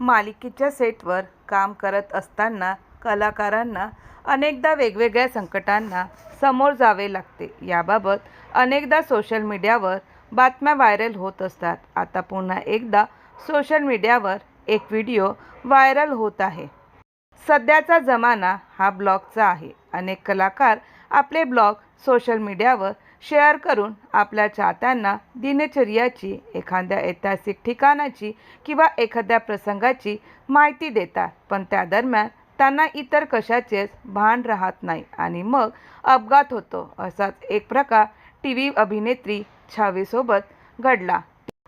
मालिकेच्या सेटवर काम करत असताना कलाकारांना अनेकदा वेगवेगळ्या संकटांना समोर जावे लागते. याबाबत अनेकदा सोशल मीडियावर बातम्या व्हायरल होत असतात. आता पुन्हा एकदा सोशल मीडियावर एक व्हिडिओ व्हायरल होत आहे. सध्याचा जमाना हा ब्लॉगचा आहे. अनेक कलाकार आपले ब्लॉग सोशल मीडियावर शेअर करून आपल्या चाहत्यांना दिनचर्याची एखाद्या ऐतिहासिक ठिकाणाची किंवा एखाद्या प्रसंगाची माहिती देतात. पण त्या दरम्यान त्यांना इतर कशाचेच भान राहत नाही आणि मग अपघात होतो असाच एक प्रकार टी व्ही अभिनेत्री छावीसोबत घडला.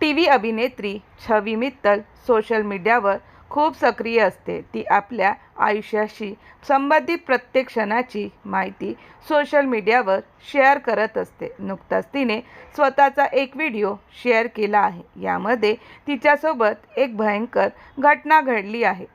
टी व्ही अभिनेत्री छवी मित्तल सोशल मीडियावर खूप सक्रिय असते. ती आपल्या आयुष्याशी संबंधित प्रत्येक क्षणाची माहिती सोशल मीडियावर शेअर करत असते. नुकताच तिने स्वतःचा एक व्हिडिओ शेअर केला आहे. यामध्ये तिच्यासोबत एक भयंकर घटना घडली आहे.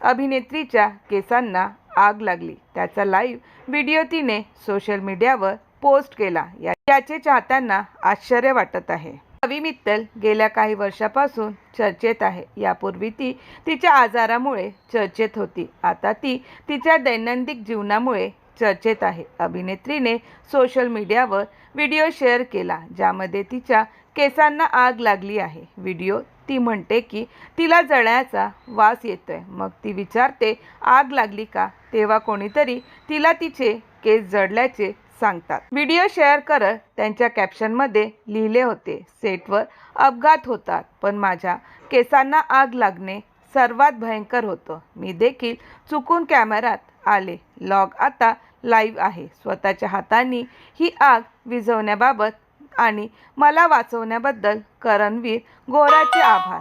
अभिनेत्रीच्या केसांना आग लागली. त्याचा लाईव्ह व्हिडिओ तिने सोशल मीडियावर पोस्ट केला. या- याचे चाहत्यांना आश्चर्य वाटत आहे. रवी मित्तल गेल्या काही वर्षापासून चर्चेत आहे. यापूर्वी ती तिच्या आजारामुळे चर्चेत होती. आता ती तिच्या दैनंदिन जीवनामुळे चर्चेत आहे. अभिनेत्रीने सोशल मीडियावर व्हिडिओ शेअर केला ज्यामध्ये तिच्या केसांना आग लागली आहे. व्हिडिओ ती म्हणते की तिला जळण्याचा वास येतोय. मग ती विचारते आग लागली का? तेव्हा कोणीतरी तिला तिचे केस जळल्याचे सांगतात. व्हिडिओ शेअर करत त्यांच्या कॅप्शनमध्ये लिहिले होते. सेटवर अपघात होतात. पण माझ्या केसांना आग लागणे सर्वात भयंकर होतं. मी देखील चुकून कॅमेरात आले. लॉग आता लाईव्ह आहे. स्वतःच्या हातांनी ही आग विझवण्याबाबत आणि मला वाचवण्याबद्दल करणवीर गोराचे आभार.